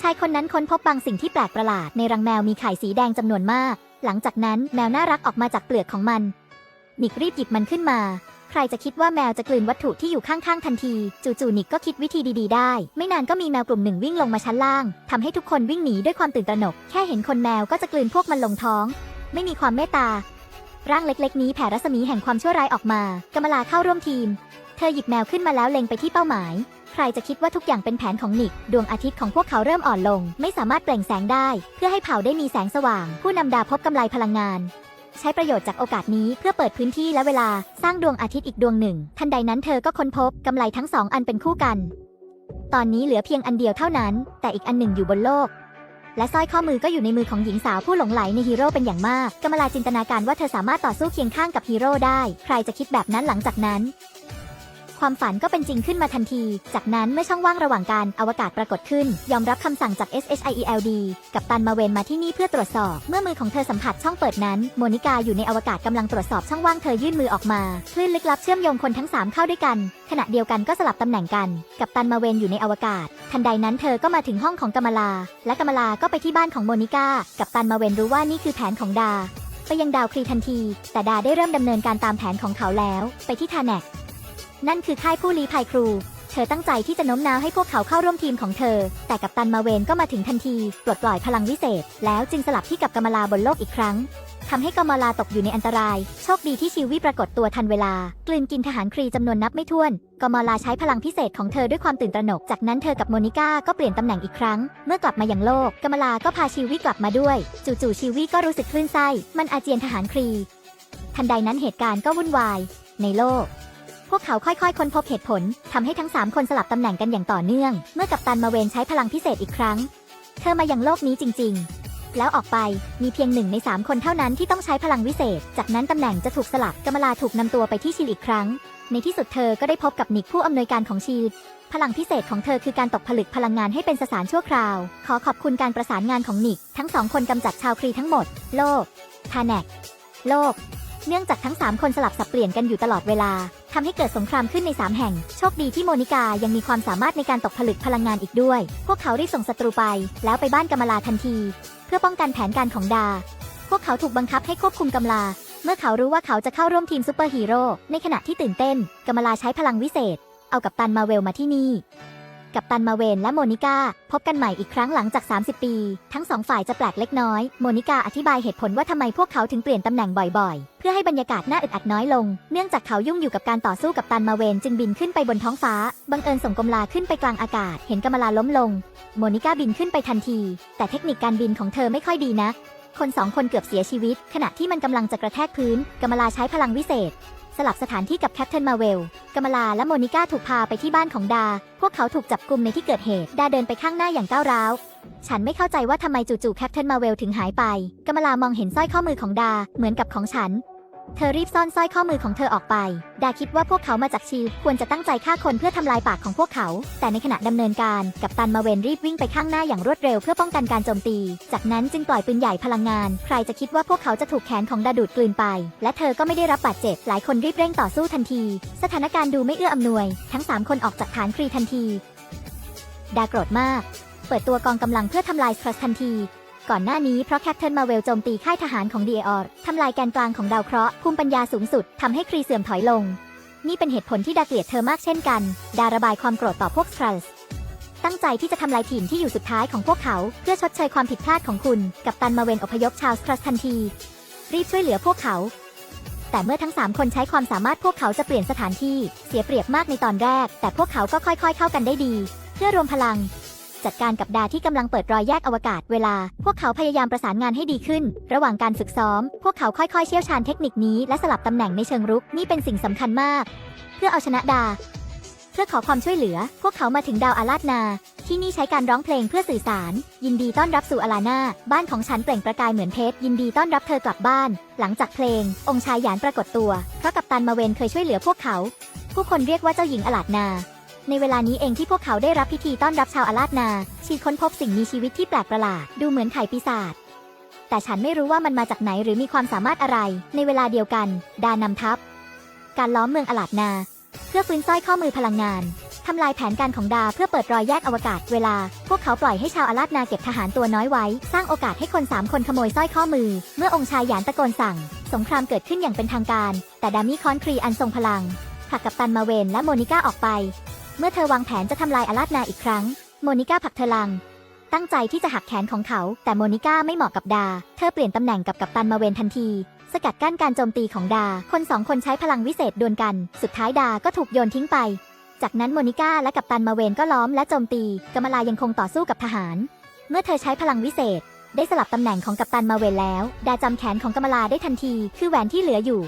ชายคนนั้นค้นพบบางสิ่งที่แปลกประหลาดในรังแมวมีไข่สีแดงจำนวนมาก หลังจากนั้นแมวน่ารักออกมาจากเปลือกของมัน นิกรีบหยิบมันขึ้นมา ใครจะคิดว่าแมวจะกลืนวัตถุที่อยู่ข้างๆทันที จู่ๆนิกก็คิดวิธีดีๆได้ ไม่นานก็มีแมวกลุ่มหนึ่งวิ่งลงมาชั้นล่างทำให้ทุกคนวิ่งหนีด้วยความตื่นตระหนก แค่เห็นคนแมวก็จะกลืนพวกมันลงท้อง ไม่มีความเมตตา ร่างเล็กๆ นี้แผ่รัศมีแห่งความชั่วร้ายออกมากำมลาเข้าร่วมทีม เธอหยิบแมวขึ้นมาแล้วเล็งไปที่เป้าหมาย ใครจะคิดว่าทุกอย่างเป็นแผนของนิก ดวงอาทิตย์ของพวกเขาเริ่มอ่อนลง ไม่สามารถเปล่งแสงได้ เพื่อให้เผ่าได้มีแสงสว่าง ผู้นำดาวพบกำไรพลังงาน ใช้ประโยชน์จากโอกาสนี้เพื่อเปิดพื้นที่และเวลาสร้างดวงอาทิตย์อีกดวงหนึ่ง ทันใดนั้นเธอก็ค้นพบกำไรทั้งสองอันเป็นคู่กัน ตอนนี้เหลือเพียงอันเดียวเท่านั้น แต่อีกอันหนึ่งอยู่บนโลกและสร้อยข้อมือก็อยู่ในมือของหญิงสาวผู้หลงไหลในฮีโร่เป็นอย่างมากกำมลาจินตนาการว่าเธอสามารถต่อสู้เคียงข้างกับฮีโร่ได้ ใครจะคิดแบบนั้นหลังจากนั้น ความฝันก็เป็นจริงขึ้นมาทันที จากนั้นเมื่อช่องว่างระหว่างการอวกาศปรากฏขึ้น ยอมรับคำสั่งจาก SHIELD กับตันมาเวนมาที่นี่เพื่อตรวจสอบ เมื่อมือของเธอสัมผัสช่องเปิดนั้น โมนิกาอยู่ในอวกาศกำลังตรวจสอบช่องว่างเธอยื่นมือออกมา คลื่นลึกลับเชื่อมโยงคนทั้ง 3 เข้าด้วยกัน ขณะเดียวกันก็สลับตำแหน่งกัน กับตันมาเวนอยู่ในอวกาศ ทันใดนั้นเธอก็มาถึงห้องของกำมลา และกำมลาก็ไปที่บ้านของโมนิกา กับตันมาเวนรู้ว่านี่คือแผนของดา ไปยังดาวครีทันที แต่ดาได้เริ่มดำเนินการตามแผนของเขาแล้ว ไปที่ทาแนก นั่นคือค่ายผู้ลี้ภัยครู เธอตั้งใจที่จะโน้มน้าวให้พวกเขาเข้าร่วมทีมของเธอ แต่กัปตันมาเวนก็มาถึงทันที ปลดปล่อยพลังวิเศษ แล้วจึงสลับที่กับกมลาบนโลกอีกครั้งทำให้กมลาตกอยู่ในอันตราย โชคดีที่ชิวีปรากฏตัวทันเวลา กลืนกินทหารครีจำนวนนับไม่ถ้วน กมลาใช้พลังพิเศษของเธอด้วยความตื่นตระหนก จากนั้นเธอกับโมนิก้าก็เปลี่ยนตำแหน่งอีกครั้ง เมื่อกลับมาอยังโลก กมลาก็พาชิวีกลับมาด้วย จู่ๆชิวีก็รู้สึกคลื่นไส้ มันอาเจียนทหารครี ทันใดนั้นเหตุการณ์ก็วุ่นวาย ในโลก พวกเขาค่อยๆ ค้นพบเหตุผลทำให้ทั้ง 3 คนสลับตำแหน่งกันอย่างต่อเนื่อง เมื่อกัปตันมาเวนใช้พลังพิเศษอีกครั้ง เธอมายังโลกนี้จริง ๆ แล้วออกไปมีเพียงหนึ่งใน 3 คนเท่านั้นที่ต้องใช้พลังวิเศษ จากนั้นตำแหน่งจะถูกสลับกมลาถูกนำตัวไปที่ชิลอีกครั้ง ในที่สุดเธอก็ได้พบกับนิกผู้อำนวยการของชีลพลังพิเศษของเธอคือการตกผลึกพลังงานให้เป็นสสารชั่วคราว ขอขอบคุณการประสานงานของนิก ทั้งสองคนกำจัดชาวครีทั้งหมด โลก ทาแนก โลก เนื่องจากทั้ง 3 คนสลับสับเปลี่ยนกันอยู่ตลอดเวลาทำให้เกิดสงครามขึ้นใน 3 แห่ง โชคดีที่โมนิกายังมีความสามารถในการตกผลึกพลังงานอีกด้วย พวกเขารีบส่งศัตรูไป แล้วไปบ้านกำมลาทันที เพื่อป้องกันแผนการของดา พวกเขาถูกบังคับให้ควบคุมกำลา เมื่อเขารู้ว่าเขาจะเข้าร่วมทีมซูเปอร์ฮีโร่ในขณะที่ตื่นเต้นกำมลาใช้พลังวิเศษ เอากับตันมาเวลมาที่นี่ กับตันมาเวนและโมนิกาพบกันใหม่อีกครั้งหลังจาก 30 ปี ทั้งสองฝ่ายจะแปลกเล็กน้อย โมนิกาอธิบายเหตุผลว่าทำไมพวกเขาถึงเปลี่ยนตำแหน่งบ่อยๆ เพื่อให้บรรยากาศน่าอึดอัดน้อยลง เนื่องจากเขายุ่งอยู่กับการต่อสู้กับตันมาเวนจึงบินขึ้นไปบนท้องฟ้า บังเอิญส่งกำลาขึ้นไปกลางอากาศ เห็นกำมลาล้มลง โมนิกาบินขึ้นไปทันที แต่เทคนิคการบินของเธอไม่ค่อยดีนะ คนสองคนเกือบเสียชีวิต ขณะที่มันกำลังจะกระแทกพื้นกำมลาใช้พลังวิเศษ ลับสถานที่กับแคปเทนมาเวลกำมลาและโมนิก้าถูกพาไปที่บ้านของดา พวกเขาถูกจับกลุ่มในที่เกิดเหตุ ดาเดินไปข้างหน้าอย่างก้าวร้าว ฉันไม่เข้าใจว่าทำไมจู่ๆแคปเทนมาเวลถึงหายไปกำมลามองเห็นสร้อยข้อมือของดา เหมือนกับของฉัน เธอรีบซ่อนสร้อยข้อมือของเธอออกไป ดาคิดว่าพวกเขามาจากชีฟควรจะตั้งใจฆ่าคนเพื่อทำลายปากของพวกเขา แต่ในขณะดำเนินการ กับตันมาเวนรีบวิ่งไปข้างหน้าอย่างรวดเร็วเพื่อป้องกันการโจมตี จากนั้นจึงปล่อยปืนใหญ่พลังงาน ใครจะคิดว่าพวกเขาจะถูกแขนของดาดูดกลืนไป และเธอก็ไม่ได้รับบาดเจ็บ หลายคนรีบเร่งต่อสู้ทันที สถานการณ์ดูไม่เอื้ออำนวย ทั้งสามคนออกจากฐานครีทันที ดาโกรธมาก เปิดตัวกองกำลังเพื่อทำลายสครัสทันที ก่อนหน้านี้เพราะแคปเทนมาเวลโจมตีค่ายทหารของดีออร์ทำลายแกนกลางของดาวเคราะห์ภูมิปัญญาสูงสุดทำให้ครีเสื่อมถอยลง นี่เป็นเหตุผลที่ดาเกลียดเธอมากเช่นกัน ดาระบายความโกรธต่อพวกสครัสตั้งใจที่จะทำลายทีมที่อยู่สุดท้ายของพวกเขา เพื่อชดเชยความผิดพลาดของคุณ กับตันมาเวนอพยพชาวสครัสทันที รีบช่วยเหลือพวกเขา แต่เมื่อทั้ง 3 คนใช้ความสามารถพวกเขาจะเปลี่ยนสถานที่ เสียเปรียบมากในตอนแรก แต่พวกเขาก็ค่อย ๆ เข้ากันได้ดี เพื่อรวมพลัง จัดการกับดาที่กำลังเปิดรอยแยกอวกาศเวลา พวกเขาพยายามประสานงานให้ดีขึ้น ระหว่างการฝึกซ้อม พวกเขาค่อยๆเชี่ยวชาญเทคนิคนี้และสลับตำแหน่งในเชิงรุกนี่เป็นสิ่งสำคัญมาก เพื่อเอาชนะดา เพื่อขอความช่วยเหลือ พวกเขามาถึงดาวอาลาดนา ที่นี่ใช้การร้องเพลงเพื่อสื่อสาร ยินดีต้อนรับสู่อาลานาบ้านของฉันเปล่งประกายเหมือนเพชรยินดีต้อนรับเธอกลับบ้าน หลังจากเพลง องค์ชายหยานปรากฏตัวเพราะกัปตันมาเวนเคยช่วยเหลือพวกเขา ผู้คนเรียกว่าเจ้าหญิงอาลาดนา ในเวลานี้เองที่พวกเขาได้รับพิธีต้อนรับชาวอาลาดนา ชีค้นพบสิ่งมีชีวิตที่แปลกประหลาด ดูเหมือนไข่ปีศาจแต่ฉันไม่รู้ว่ามันมาจากไหนหรือมีความสามารถอะไร ในเวลาเดียวกัน ดานำทัพ การล้อมเมืองอาลาดนา เพื่อฟื้นสร้อยข้อมือพลังงานทำลายแผนการของดาเพื่อเปิดรอยแยกอวกาศเวลา พวกเขาปล่อยให้ชาวอาราธนาเก็บทหารตัวน้อยไว้ สร้างโอกาสให้คนสามคนขโมยสร้อยข้อมือ เมื่อองค์ชายหยานตะโกนสั่ง สงครามเกิดขึ้นอย่างเป็นทางการ แต่ดามิคอนครีอันทรงพลังผลักกับตันมาเวนและโมนิก้าออกไป เมื่อเธอวางแผนจะทำลายอาราธนาอีกครั้ง โมนิก้าผลักเธอลัง ตั้งใจที่จะหักแขนของเขา แต่โมนิก้าไม่เหมาะกับดา เธอเปลี่ยนตำแหน่งกับกัปตันมาเวนทันที สกัดกั้นการโจมตีของดา คนสองคนใช้พลังวิเศษดวลกัน สุดท้ายดาก็ถูกโยนทิ้งไป จากนั้นโมนิก้าและกัปตันมาเวนก็ล้อมและโจมตีกำมะลายังคงต่อสู้กับทหาร เมื่อเธอใช้พลังวิเศษ ได้สลับตำแหน่งของกัปตันมาเวนแล้ว ดาจำแขนของกำมะลาได้ทันที คือแหวนที่เหลืออยู่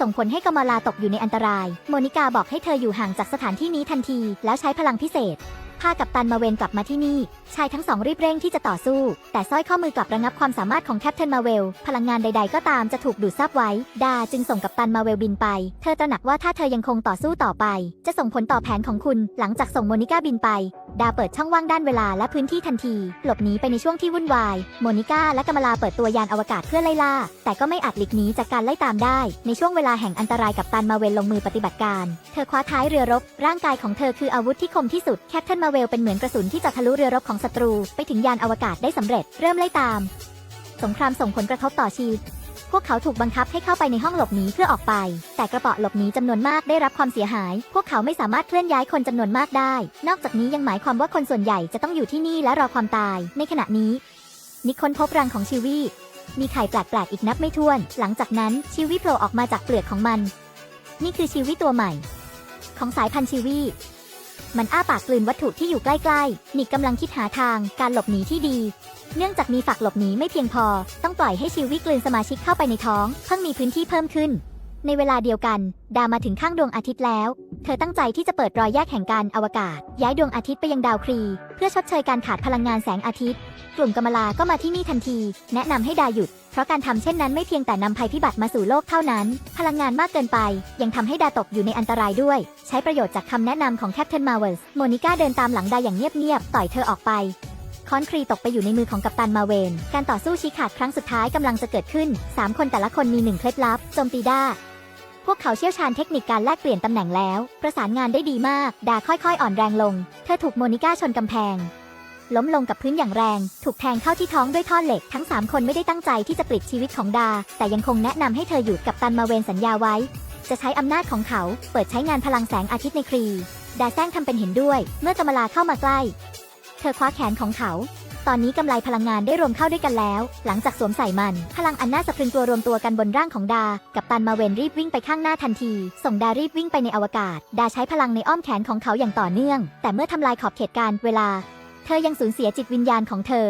ส่งผลให้กมลาตกอยู่ในอันตราย โมนิกาบอกให้เธออยู่ห่างจากสถานที่นี้ทันที แล้วใช้พลังพิเศษพากับตันมาเวนกลับมาที่นี่ ชายทั้งสองรีบเร่งที่จะต่อสู้ แต่สร้อยข้อมือกลับระงับความสามารถของแคปเทนมาเวล พลังงานใด ๆ ก็ตามจะถูกดูดซับไว้ ดาจึงส่งกับตันมาเวลบินไป เธอตระหนักว่าถ้าเธอยังคงต่อสู้ต่อไป จะส่งผลต่อแผนของคุณ หลังจากส่งโมนิก้าบินไป ดาเปิดช่องว่างด้านเวลาและพื้นที่ทันที หลบหนีไปในช่วงที่วุ่นวาย โมนิก้าและกำมลาเปิดตัวยานอวกาศเพื่อไล่ล่า แต่ก็ไม่อาจหลีกหนีจากการไล่ตามได้ ในช่วงเวลาแห่งอันตรายกับตันมาเวลลงมือปฏิบัติการ เธอคว้าท้ายเรือรบ ร่างกายของเธอคืออาวุธที่คมที่สุด แคปเทนมาเวลเป็นเหมือนกระสุนที่จะทะลุเรือรบของศัตรู ไปถึงยานอวกาศได้สำเร็จ เริ่มไล่ตาม สงครามส่งผลกระทบต่อชีว พวกเขาถูกบังคับให้เข้าไปในห้องหลบหนีเพื่อออกไป แต่กระเป๋าหลบหนีจำนวนมากได้รับความเสียหาย พวกเขาไม่สามารถเคลื่อนย้ายคนจำนวนมากได้ นอกจากนี้ยังหมายความว่าคนส่วนใหญ่จะต้องอยู่ที่นี่และรอความตาย ในขณะนี้ นิค้นพบรังของชิวี่มีไข่แปลกๆอีกนับไม่ถ้วน หลังจากนั้นชิวี่โผล่ออกมาจากเปลือกของมัน นี่คือชิวี่ตัวใหม่ ของสายพันธุ์ชิวี่มันอ้าปากกลืนวัตถุที่อยู่ใกล้ๆ นิกกำลังคิดหาทางการหลบหนีที่ดี เนื่องจากมีฝักหลบหนีไม่เพียงพอ ต้องปล่อยให้ชิวี่กลืนสมาชิกเข้าไปในท้อง เพิ่งมีพื้นที่เพิ่มขึ้น ในเวลาเดียวกัน ดามาถึงข้างดวงอาทิตย์แล้ว เธอตั้งใจที่จะเปิดรอยแยกแห่งการอวกาศ ย้ายดวงอาทิตย์ไปยังดาวครี เพื่อชดเชยการขาดพลังงานแสงอาทิตย์ กลุ่มกมลาก็มาที่นี่ทันที แนะนำให้ดาหยุด เพราะการทำเช่นนั้นไม่เพียงแต่นำภัยพิบัติมาสู่โลกเท่านั้น พลังงานมากเกินไป ยังทำให้ดาตกอยู่ในอันตรายด้วย ใช้ประโยชน์จากคำแนะนำของแคปเทนมาเวลส์โมนิก้าเดินตามหลังดาอย่างเงียบๆต่อยเธอออกไป คอนครีตกไปอยู่ในมือของกัปตันมาเวน การต่อสู้ชี้ขาดครั้งสุดท้ายกำลังจะเกิดขึ้น 3 คนแต่ละคนมีหนึ่งเคล็ดลับโจมตีด้าพวกเขาเชี่ยวชาญเทคนิคการแลกเปลี่ยนตำแหน่งแล้ว ประสานงานได้ดีมาก ดาค่อยๆ อ่อนแรงลง เธอถูกโมนิก้าชนกำแพง ล้มลงกับพื้นอย่างแรง ถูกแทงเข้าที่ท้องด้วยท่อนเหล็ก ทั้ง 3 คนไม่ได้ตั้งใจที่จะปลิดชีวิตของดา แต่ยังคงแนะนำให้เธอหยุดกับตันมาเวนสัญญาไว้ จะใช้อำนาจของเขา เปิดใช้งานพลังแสงอาทิตย์ในครี ดาแซงทำเป็นเห็นด้วย เมื่อกำมลาเข้ามาใกล้ เธอคว้าแขนของเขา ตอนนี้กำไลพลังงานได้รวมเข้าด้วยกันแล้ว หลังจากสวมใส่มัน พลังอันน่าสะพรึงกลัวรวมตัวกันบนร่างของดา กับตันมาเวนรีบวิ่งไปข้างหน้าทันที ส่งดารีบวิ่งไปในอวกาศ ดาใช้พลังในอ้อมแขนของเขาอย่างต่อเนื่อง แต่เมื่อทำลายขอบเขตการเวลา เธอยังสูญเสียจิตวิญญาณของเธอ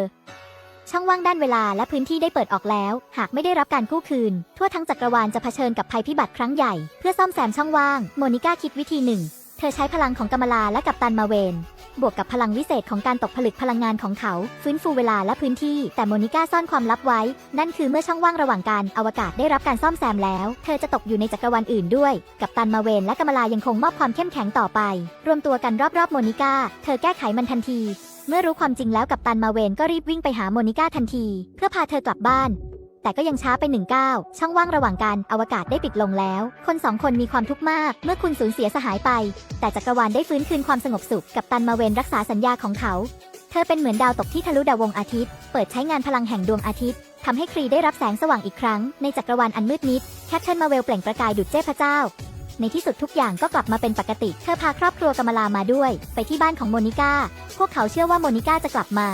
ช่องว่างด้านเวลาและพื้นที่ได้เปิดออกแล้ว หากไม่ได้รับการกู้คืน ทั่วทั้งจักรวาลจะเผชิญกับภัยพิบัติครั้งใหญ่ เพื่อซ่อมแซมช่องว่าง โมนิก้าคิดวิธีหนึ่ง เธอใช้พลังของกำมลาและกัปตันมาเวน บวกกับพลังวิเศษของการตกผลึกพลังงานของเขา ฟื้นฟูเวลาและพื้นที่ แต่โมนิก้าซ่อนความลับไว้ นั่นคือเมื่อช่องว่างระหว่างการอวกาศได้รับการซ่อมแซมแล้ว เธอจะตกอยู่ในจักรวาลอื่นด้วย กัปตันมาเวนและกัมลายังคงมอบความเข้มแข็งต่อไป รวมตัวกันรอบๆโมนิก้า เธอแก้ไขมันทันที เมื่อรู้ความจริงแล้วกัปตันมาเวนก็รีบวิ่งไปหาโมนิก้าทันที เพื่อพาเธอกลับบ้าน แต่ก็ยังช้าไปหนึ่งก้าวช่องว่างระหว่างการอวกาศได้ปิดลงแล้ว คนสองคนมีความทุกข์มาก เมื่อคุณสูญเสียสหายไป แต่จักรวาลได้ฟื้นคืนความสงบสุขกับตันมาเวนรักษาสัญญาของเขา เธอเป็นเหมือนดาวตกที่ทะลุดาวงอาทิตย์ เปิดใช้งานพลังแห่งดวงอาทิตย์ทำให้ครีได้รับแสงสว่างอีกครั้งในจักรวาลอันมืดมิดแคปเทนมาเวลเปล่งประกายดุจเจ้พระเจ้าในที่สุดทุกอย่างก็กลับมาเป็นปกติ เธอพาครอบครัวกำมลามาด้วย ไปที่บ้านของโมนิก้า พวกเขาเชื่อว่าโมนิก้าจะกลับมา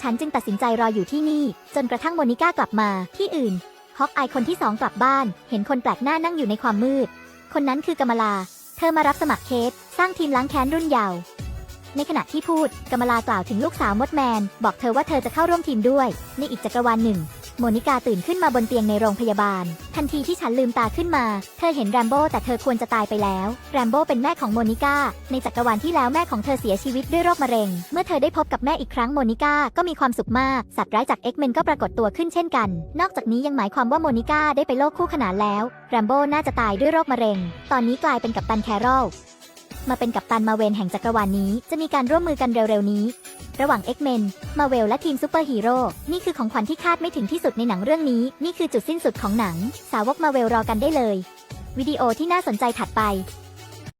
ฉันจึงตัดสินใจรออยู่ที่นี่ จนกระทั่งโมนิก้ากลับมาที่อื่น ฮอกอายคนที่สองกลับบ้าน เห็นคนแปลกหน้านั่งอยู่ในความมืด คนนั้นคือกมลา เธอมารับสมัครเคส สร้างทีมล้างแค้นรุ่นเยาว์ในขณะที่พูดกมลากล่าวถึงลูกสาวมดแมน บอกเธอว่าเธอจะเข้าร่วมทีมด้วย ในอีกจักรวาลหนึ่ง โมนิกาตื่นขึ้นมาบนเตียงในโรงพยาบาล ทันทีที่ฉันลืมตาขึ้นมา เธอเห็นแรมโบ้แต่เธอควรจะตายไปแล้ว แรมโบ้เป็นแม่ของโมนิกาในจักรวาลที่แล้วแม่ของเธอเสียชีวิตด้วยโรคมะเร็ง เมื่อเธอได้พบกับแม่อีกครั้งโมนิกาก็มีความสุขมาก สัตว์ร้ายจากเอ็กเมนก็ปรากฏตัวขึ้นเช่นกัน นอกจากนี้ยังหมายความว่าโมนิกาได้ไปโลกคู่ขนานแล้ว แรมโบ้น่าจะตายด้วยโรคมะเร็ง ตอนนี้กลายเป็นกัปตันแคโรล มาเป็นกัปตันมาเวนแห่งจักรวาลนี้ จะมีการร่วมมือกันเร็วๆนี้ ระหว่าง X-Men มาเวลและทีมซูเปอร์ฮีโร่นี่คือของขวัญที่คาดไม่ถึงที่สุดในหนังเรื่องนี้ นี่คือจุดสิ้นสุดของหนัง สาวกมาเวลรอกันได้เลย วิดีโอที่น่าสนใจถัดไป